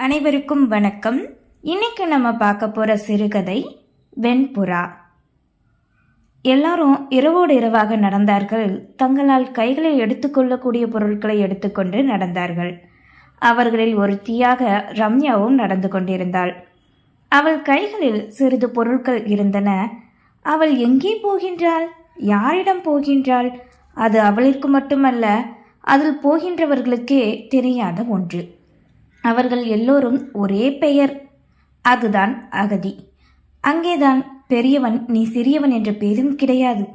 அனைவருக்கும் வணக்கம். இன்னைக்கு நம்ம பார்க்க போற சிறுகதை வெண்புறா. எல்லாரும் இரவோடு இரவாக நடந்தார்கள். தங்களால் கைகளில் எடுத்துக்கொள்ளக்கூடிய பொருட்களை எடுத்துக்கொண்டு நடந்தார்கள். அவர்களில் ஒருத்தியாக ரம்யாவும் நடந்து கொண்டிருந்தாள். அவள் கைகளில் சிறிது பொருட்கள் இருந்தன. அவள் எங்கே போகின்றாள்? யாரிடம் போகின்றாள்? அது அவளிற்கு மட்டுமல்ல அதில் போகின்றவர்களுக்கே தெரியாத ஒன்று. அவர்கள் எல்லோரும் ஒரே பெயர். அதுதான் அகதி. அங்கேதான் பெரியவன் நீ சிறியவன் என்ற பேரும் கிடையாது.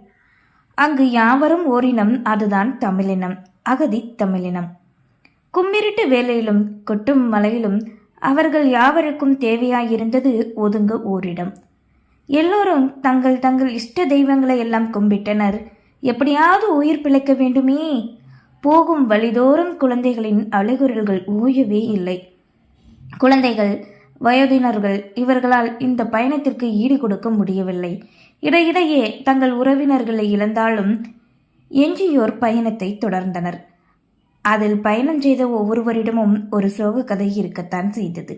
அங்கு யாவரும் ஓரினம் அதுதான் தமிழினம் அகதி தமிழினம். கும்மிருட்டு வேலையிலும் கொட்டும் மலையிலும் அவர்கள் யாவருக்கும் தேவையாயிருந்தது ஒதுங்க ஓரிடம். எல்லோரும் தங்கள் தங்கள் இஷ்ட தெய்வங்களை எல்லாம் கும்பிட்டனர். எப்படியாவது உயிர் பிழைக்க வேண்டுமே. போகும் வழிதோறும் குழந்தைகளின் அழுகுரல்கள் ஓயவே இல்லை. குழந்தைகள் வயதினர்கள் இவர்களால் இந்த பயணத்திற்கு ஈடு கொடுக்க முடியவில்லை இடையிடையே தங்கள் உறவினர்களை இழந்தாலும் எஞ்சியோர் பயணத்தை தொடர்ந்தனர். அதில் பயணம் செய்த ஒவ்வொருவரிடமும் ஒரு சோக கதை இருக்கத்தான் செய்தது.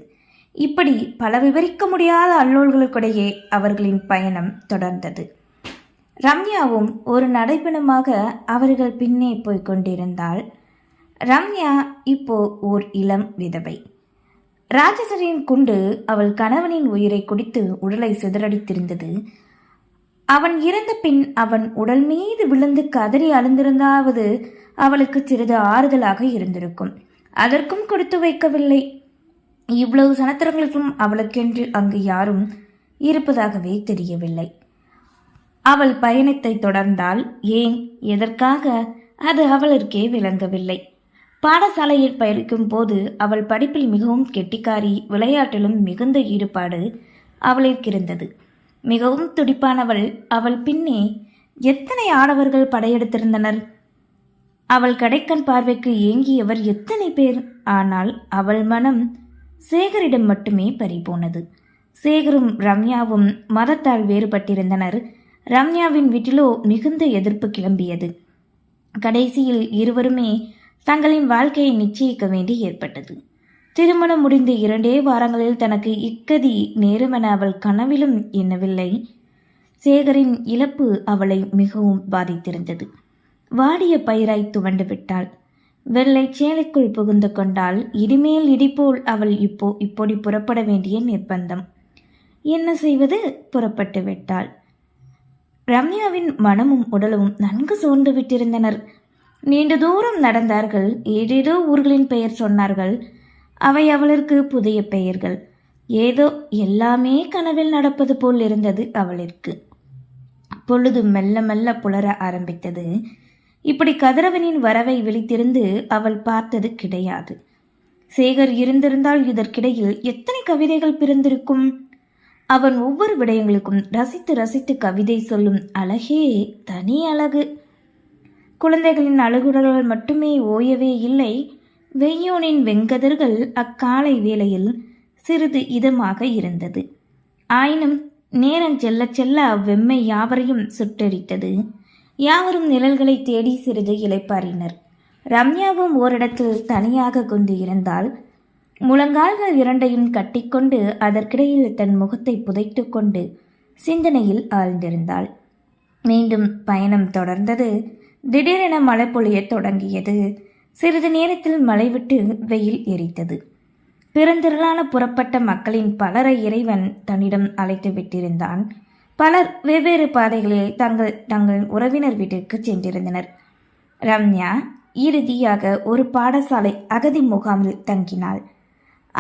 இப்படி பல விவரிக்க முடியாத அல்லோல்களுக்கிடையே அவர்களின் பயணம் தொடர்ந்தது. ரம்யாவும் ஒரு நடைப்பணமாக அவர்கள் பின்னே போய்க் கொண்டிருந்தாள். ரம்யா இப்போ ஓர் இளம் விதவை. ராஜசரியின் குண்டு அவள் கணவனின் உயிரை குடித்து உடலை சிதறடித்திருந்தது. அவன் இறந்த பின் அவன் உடல் மீது விழுந்து கதறி அழுந்திருந்தாவது அவளுக்கு சிறிது ஆறுதலாக இருந்திருக்கும். அதற்கும் கொடுத்து வைக்கவில்லை. இவ்வளவு சனத்திரங்களுக்கும் அவளுக்கென்று அங்கு யாரும் இருப்பதாகவே தெரியவில்லை. அவள் பயணத்தை தொடர்ந்தால் ஏன்? எதற்காக? அது அவளிற்கே விளங்கவில்லை. பாடசாலையில் பயிர்க்கும் போது அவள் படிப்பில் மிகவும் கெட்டிக்காரி விளையாட்டிலும் மிகுந்த ஈடுபாடு அவளிற்கு இருந்தது மிகவும் துடிப்பானவள் அவள் பின்னே எத்தனை ஆடவர்கள் படையெடுத்திருந்தனர்? அவள் கடைக்கண் பார்வைக்கு ஏங்கியவர் எத்தனை பேர் ஆனால் அவள் மனம் சேகரிடம் மட்டுமே பறிபோனது சேகரும் ரம்யாவும் மதத்தால் வேறுபட்டிருந்தனர். ரம்யாவின் வீட்டிலோ மிகுந்த எதிர்ப்பு கிளம்பியது. கடைசியில் இருவருமே தங்களின் வாழ்க்கையை நிச்சயிக்க வேண்டி ஏற்பட்டது. திருமணம் முடிந்த இரண்டே வாரங்களில் தனக்கு இக்கதி நேருமென அவள் கனவிலும் எண்ணவில்லை. சேகரின் இழப்பு அவளை மிகவும் பாதித்திருந்தது. வாடிய பயிராய் துவண்டு விட்டாள் வெள்ளை சேலைக்குள் புகுந்து கொண்டால் இடிமேல் இடிபோல் அவள் இப்போ இப்படி புறப்பட வேண்டிய நிர்பந்தம். என்ன செய்வது? புறப்பட்டு விட்டாள். ரம்யாவின் மனமும் உடலும் நன்கு சோர்ந்து விட்டிருந்தனர். நீண்ட தூரம் நடந்தார்கள் ஏதேதோ ஊர்களின் பெயர் சொன்னார்கள். அவை அவளிற்கு புதிய பெயர்கள். ஏதோ எல்லாமே கனவில் நடப்பது போல் இருந்தது அவளிற்கு. பொழுது மெல்ல மெல்ல புலர ஆரம்பித்தது. இப்படி கதிரவனின் வரவை விழித்திருந்து அவள் பார்த்தது கிடையாது. சேகர் இருந்திருந்தால் இதற்கிடையில் எத்தனை கவிதைகள் பிறந்திருக்கும்? அவன் ஒவ்வொரு விடயங்களுக்கும் ரசித்து ரசித்து கவிதை சொல்லும் அழகே தனி அழகு. குழந்தைகளின் அழுகுரல்கள் மட்டுமே ஓயவே இல்லை. வெய்யோனின் வெங்கதர்கள் அக்காலை வேளையில் சிறிது இதமாக இருந்தது. ஆயினும் நேரம் செல்ல செல்ல அவ்வெம்மை யாவரையும் சுட்டரித்தது. யாவரும் நிழல்களை தேடி சிறிது இளைப்பாறினர். ரம்யாவும் ஓரிடத்தில் தனியாக கொண்டு இருந்தால் முழங்கால்கள் இரண்டையும் கட்டிக்கொண்டு அதற்கிடையில் தன் முகத்தை புதைத்து கொண்டு சிந்தனையில் ஆழ்ந்திருந்தாள். மீண்டும் பயணம் தொடர்ந்தது. திடீரென மழை பொழியத் தொடங்கியது. சிறிது நேரத்தில் மழை விட்டு வெயில் எரித்தது. பெருந்திரளான புறப்பட்ட மக்களின் பலரை இறைவன் தன்னிடம் அழைத்து விட்டிருந்தான். பலர் வெவ்வேறு பாதைகளில் தங்கள் தங்கள் உறவினர் வீட்டிற்கு சென்றிருந்தனர். ரம்யா இறுதியாக ஒரு பாடசாலை அகதி முகாமில் தங்கினாள்.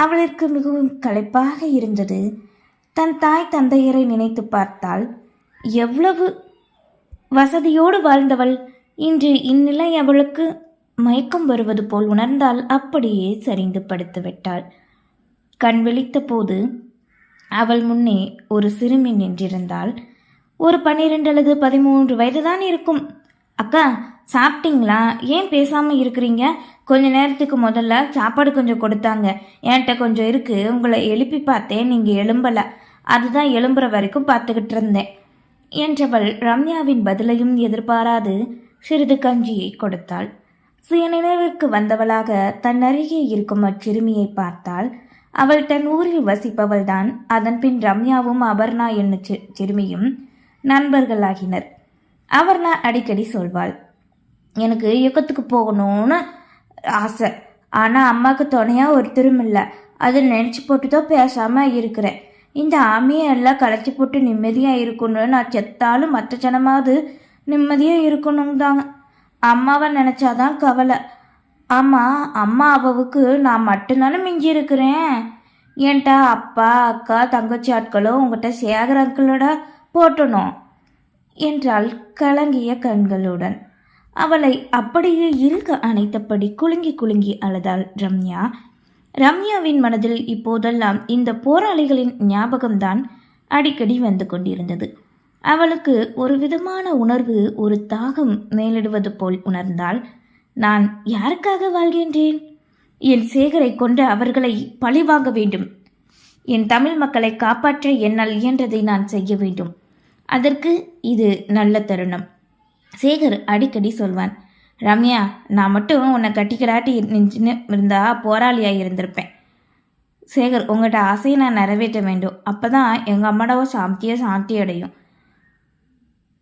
அவளிற்கு மிகவும் களைப்பாக இருந்தது. தன் தாய் தந்தையரை நினைத்து பார்த்தால் எவ்வளவு வசதியோடு வாழ்ந்தவள். இன்று இந்நிலை அவளுக்கு மயக்கம் வருவது போல் உணர்ந்தால் அப்படியே சரிந்து படுத்து விட்டாள். கண் விழித்த போது அவள் முன்னே ஒரு சிறுமி நின்றிருந்தாள். ஒரு பன்னிரெண்டு அல்லது பதிமூன்று வயதுதான் இருக்கும். அக்கா சாப்பிட்டீங்களா? ஏன் பேசாமல் இருக்கிறீங்க? கொஞ்ச நேரத்துக்கு முதல்ல சாப்பாடு கொஞ்சம் கொடுத்தாங்க. என்கிட்ட கொஞ்சம் இருக்கு. உங்களை எழுப்பி பார்த்தேன். நீங்கள் எழும்பலை. அதுதான் எழும்புற வரைக்கும் பார்த்துக்கிட்டு இருந்தேன். என்றவள் ரம்யாவின் பதிலையும் எதிர்பாராது சிறிது கஞ்சியை கொடுத்தாள். சுயநினைவிற்கு வந்தவளாக தன் அருகே இருக்கும் அச்சிறுமியை பார்த்தாள். அவள் தன் ஊரில் வசிப்பவள்தான். அதன் பின் ரம்யாவும் அபர்ணா என்னும் சிறுமியும் நண்பர்களாகினர். அவர்லாம் அடிக்கடி சொல்வாள். எனக்கு இயக்கத்துக்கு போகணும்னு ஆசை. ஆனால் அம்மாவுக்கு துணையாக ஒருத்தரும் இல்லை. அது நினச்சி போட்டு தான் பேசாமல் இருக்கிறேன். இந்த ஆமியை எல்லாம் களைச்சி போட்டு நிம்மதியாக இருக்கணும்னு நான் செத்தாலும் மற்ற ஜனமாவது நிம்மதியாக இருக்கணும் தாங்க அம்மாவை நினச்சாதான் கவலை. ஆமாம் அம்மா அவாவுக்கு நான் மட்டும்தானே மிஞ்சி இருக்கிறேன்? ஏன்ட்டா அப்பா அக்கா தங்கச்சி ஆட்களும் உங்கள்கிட்ட சேகர் அங்கிளோட போட்டணும். என்றாள் கலங்கிய கண்களுடன். அவளை அப்படியே இருக்க அணைத்தபடி குலுங்கி குலுங்கி அழுதாள் ரம்யா. ரம்யாவின் மனதில் இப்போதெல்லாம் இந்த போராளிகளின் ஞாபகம்தான் அடிக்கடி வந்து கொண்டிருந்தது. அவளுக்கு ஒரு விதமான உணர்வு ஒரு தாகம் மேலிடுவது போல் உணர்ந்தால் நான் யாருக்காக வாழ்கின்றேன்? என் சேகரை கொண்டு அவர்களை பழிவாங்க வேண்டும். என் தமிழ் மக்களை காப்பாற்ற என்னால் இயன்றதை நான் செய்ய வேண்டும். அதற்கு இது நல்ல தருணம். சேகர் அடிக்கடி சொல்வான் ரம்யா நான் மட்டும் உன்னை கட்டிக்கடாட்டி நின்றுன்னு இருந்தா போராளியாக இருந்திருப்பேன். சேகர் உங்கள்கிட்ட ஆசையை நான் நிறைவேற்ற வேண்டும். அப்போ தான் எங்கள் அம்மாடவோ சாந்தியோ சாந்தி அடையும்.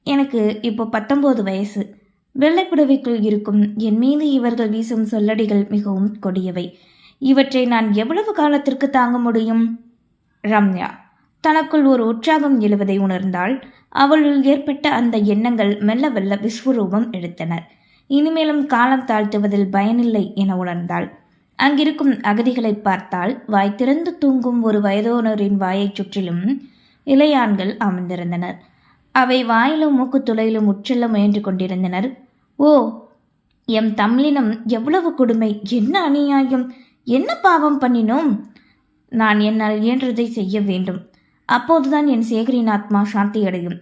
எனக்கு இப்போ பத்தொம்போது வயசு. வெள்ளைப்புடவைக்குள் இருக்கும் என் மீது இவர்கள் வீசும் சொல்லடிகள் மிகவும் கொடியவை. இவற்றை நான் எவ்வளவு காலத்திற்கு தாங்க முடியும்? ரம்யா தனக்குள் ஒரு உற்சாகம் எழுவதை உணர்ந்தால் அவளுள் ஏற்பட்ட அந்த எண்ணங்கள் மெல்ல மெல்ல விஸ்வரூபம் எடுத்தனர். இனிமேலும் காலம் தாழ்த்துவதில் பயனில்லை என உணர்ந்தாள். அங்கிருக்கும் அகதிகளை பார்த்தால் வாய் திறந்து தூங்கும் ஒரு வயதோனரின் வாயைச் சுற்றிலும் இளையான்கள் அமர்ந்திருந்தனர். அவை வாயிலும் மூக்குத்துளையிலும் உற்றெல்ல முயன்று கொண்டிருந்தனர். ஓ எம் தமிழினம் எவ்வளவு கொடுமை! என்ன அநியாயம்! என்ன பாவம் பண்ணினோம்? நான் என்னால் இயன்றதை செய்ய வேண்டும். அப்போதுதான் என் சேகரின் ஆத்மா சாந்தியடையும்.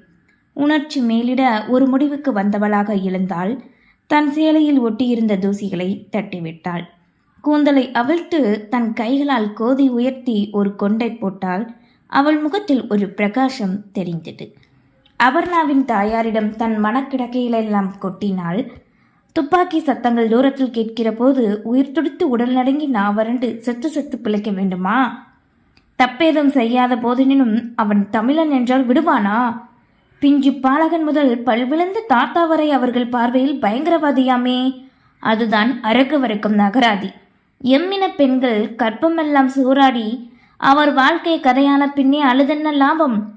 உணர்ச்சி மேலிட ஒரு முடிவுக்கு வந்தவளாக எழுந்தாள். தன் சேலையில் ஒட்டியிருந்த தூசிகளை தட்டிவிட்டாள். கூந்தலை அவிழ்த்து தன் கைகளால் கோதி உயர்த்தி ஒரு கொண்டை போட்டால் அவள் முகத்தில் ஒரு பிரகாசம் தெரிந்தது. அபர்ணாவின் தாயாரிடம் தன் மனக்கிடக்கையிலெல்லாம் கொட்டினாள். துப்பாக்கி சத்தங்கள் தூரத்தில் கேட்கிற போது உயிர் துடித்து உடல் நடுங்கி நான் வறண்டு செத்து செத்து பிழைக்க வேண்டுமா? தப்பேதும் செய்யாத போதினும் அவன் தமிழன் என்றால் விடுவானா? பிஞ்சு பாலகன் முதல் பல்விழுந்த தாத்தா வரை அவர்கள் பார்வையில் பயங்கரவாதியாமே. அதுதான் அரக்கு வரைக்கும் நகராதி. எம்மின பெண்கள் கற்பமெல்லாம் சூறாடி. அவர் வாழ்க்கை கதையான பின்னே அழுதென்ன லாபம்?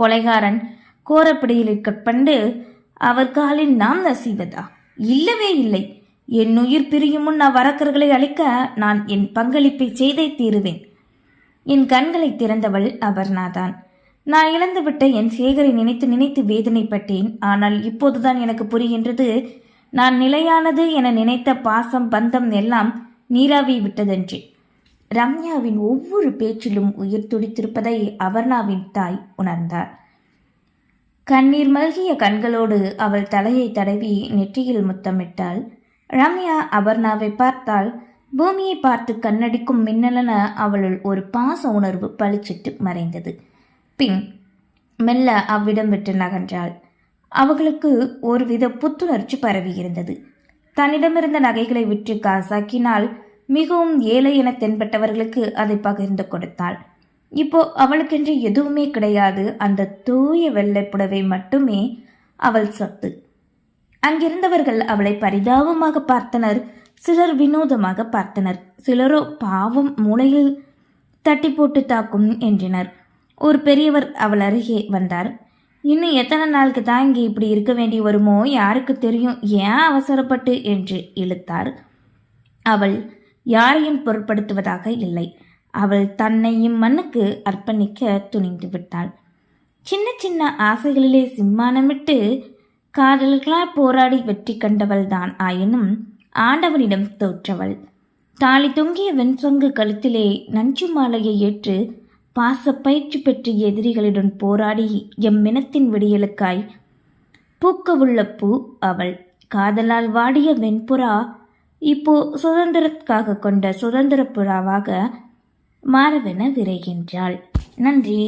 கொலைகாரன் கோரப்பிடியில் கற்பண்டு அவர் காலில் நாம் நசிவதா? இல்லவே இல்லை. என் உயிர் பிரியும் முன் அவ்வரக்கர்களை அழிக்க நான் என் பங்களிப்பை செய்தே தீருவேன். என் கண்களை திறந்தவள் அபர்ணாதான். நான் இழந்துவிட்ட என் சேகரை நினைத்து நினைத்து வேதனைப்பட்டேன். ஆனால் இப்போதுதான் எனக்கு புரிகின்றது நான் நிலையானது என நினைத்த பாசம் பந்தம் எல்லாம் நீராவி விட்டதென்று. ரம்யாவின் ஒவ்வொரு பேச்சிலும் உயிர் துடித்திருப்பதை அபர்ணாவின் தாய் உணர்ந்தார் கண்ணீர் மல்கிய கண்களோடு அவள் தலையை தடவி நெற்றியில் முத்தமிட்டாள். ரம்யா அபர்ணாவை பார்த்தால் பூமியை பார்த்து கண்ணடிக்கும் மின்னலென அவளுள் ஒரு பாச உணர்வு பளிச்சிட்டு மறைந்தது. பின் மெல்ல அவ்விடம் விட்டு நகன்றாள். அவர்களுக்கு ஒருவித புத்துணர்ச்சி பரவியிருந்தது தன்னிடமிருந்த நகைகளை விற்று காசாக்கினால் மிகவும் ஏழை என தென்பட்டவர்களுக்கு அதை பகிர்ந்து கொடுத்தாள். இப்போ அவளுக்கென்று எதுவுமே கிடையாது. அந்த தூய வெள்ளை புடவை மட்டுமே அவள் சொத்து. அங்கிருந்தவர்கள் அவளை பரிதாபமாக பார்த்தனர். சிலர் வினோதமாக பார்த்தனர். சிலரோ பாவம் மூளையில் தட்டி போட்டு தாக்கும் என்றனர். ஒரு பெரியவர் அவள் அருகே வந்தார். இன்னும் எத்தனை நாளுக்கு தான் இங்கே இப்படி இருக்க வேண்டி வருமோ? யாருக்கு தெரியும்? ஏன் அவசரப்பட்டு? என்று இழுத்தார். அவள் யாரையும் பொருட்படுத்துவதாக இல்லை. அவள் தன்னையும் மண்ணுக்கு அர்ப்பணிக்க துணிந்து விட்டாள். சின்ன சின்ன ஆசைகளிலே சிம்மானமிட்டு காதல்களால் போராடி வெற்றி கண்டவள்தான் ஆயினும் ஆண்டவனிடம் தோற்றவள். தாலி தொங்கிய வெண்சொங்கு கழுத்திலே நஞ்சு மாலையை ஏற்று பாச பயிற்சி பெற்ற எதிரிகளுடன் போராடி எம் மினத்தின் விடியலுக்காய் பூக்கவுள்ள பூ அவள். காதலால் வாடிய வெண்புறா இப்போ சுதந்திரத்துக்காக கொண்ட சுதந்திர புறாவாக மாறவென விரைகின்றாள். நன்றி.